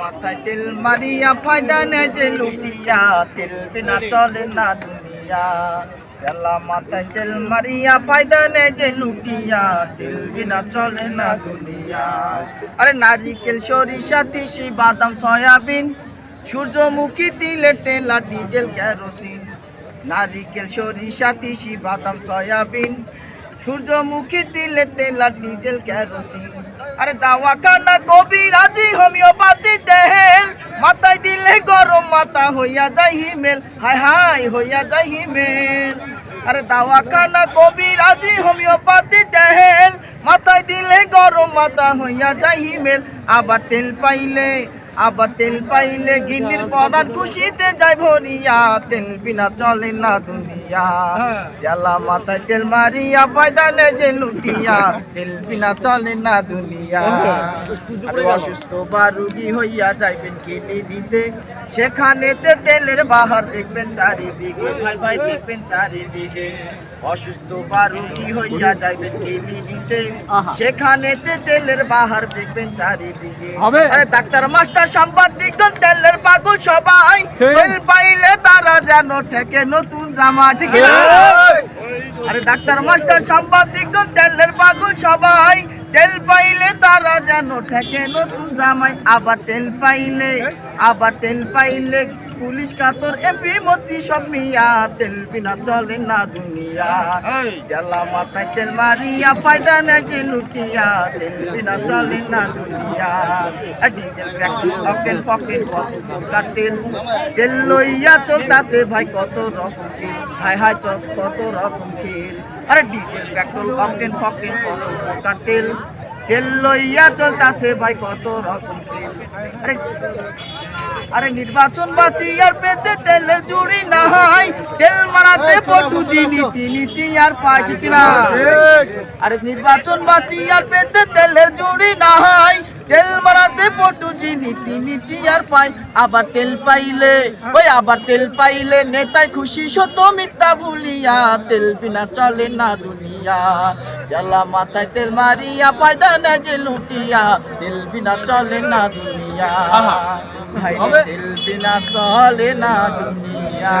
মাথায় তেল মারিয়া ফায়দা নেই যে লুটিয়া, তেল বিনা চলে না দুনিয়া। তেলা মাথায় তেল মারিয়া ফায়দা নেই যে লুটিয়া, তেল বিনা চলে না দুনিয়া। আরে নারিকেল, সরিষা, তিসি, বাদাম, সয়াবিন, সূর্যমুখী তিলে তেলা ডিজেল, কেরোসিন। নারিকেল, সরিষা, তিসি, বাদাম, সয়াবিন, সূর্যমুখী তিলে তেলা ডিজেল, কেরোসিন। আরে দাওয়া খানা কবি রাজি, হোমিওপ্যাথি তেল মাথায় দিলে গরম মাথা হইয়া যাই হিমেল। হাই হাই, হইয়া যাই হিমেল। আরে দাওয়া খানা কবি রাজি, হোমিওপ্যাথি তেল মাথায় দিলে গরম মাথা হইয়া যাই হিমেল। আবার তেল পাইলে আবার তেল পাইলে গিন্নির পরান খুশিতে যায় ভরিয়া। তেল বিনা চলে না দুনিয়া। জ্বালা মাথায় তেল মারিয়া ফায়দা নেই যে লুটিয়া। তেল বিনা চলে না দুনিয়া। আর অসুস্থ বা রুগী হইয়া যাইবেন ক্লিনিতে সেখানেতে তেলের বাহার দেখবেন চারিদিকে ভাই ভাই দেখবেন চারিদিকে। অসুস্থ হইয়া যাইবেন ক্লিনিতে। সেখানেতে তেলের বাহার দেখবেন চারিদিকে। আরে ডাক্তার মাস্টার সাংবাদিক তেলের পাগল সবাই। তেল পাইলে তারা যেন ঠেকে নতুন জামা ঠিক? আরে ডাক্তার মাস্টার সাংবাদিক তেলের পাগল সবাই। তেল পাইলে তারা যেন ঠেকে নতুন জামাই আবার তেল পাইলে আবার তেল পাইলে পুলিশ কাতর এমপি মন্ত্রী সব মিয়া তেল বিনা চলে না দুনিয়া। জ্বালা মাথায় তেল মারিয়া ফায়দা যে লুটিয়া তেল বিনা চলে না দুনিয়া। আর ডিজেল পেট্রোল অকটেন ফকটেন কত প্রকার তেল। তেল লইয়া চলতাছে ভাই কত রকম খেল হাই হাই চল কত রকম খেল আরে ডিজেল পেট্রোল অকটেন ফকটেন কত প্রকার তেল। তেল লইয়া ভাই, কত রকম আরে আরে, নির্বাচন বাঁচি আর পেতে জুড়ি নাই। তেল মারাতে পটু না? আরে, নির্বাচন বাঁচি আর পেতে তেলের জুড়ি নাই। তেল মারাতে পটু তিনি চিয়ার পাই আবার তেল পাইলে, ওই আবার তেল পাইলে নেতায় খুশি শত মিথ্যা ভুলিয়া। তেল বিনা চলে না দুনিয়া। জ্বালা মাথায় তেল মারিয়া পায়দানে যে লুটিয়া তেল বিনা চলে না দুনিয়া। ভাই। তেল বিনা চলে না দুনিয়া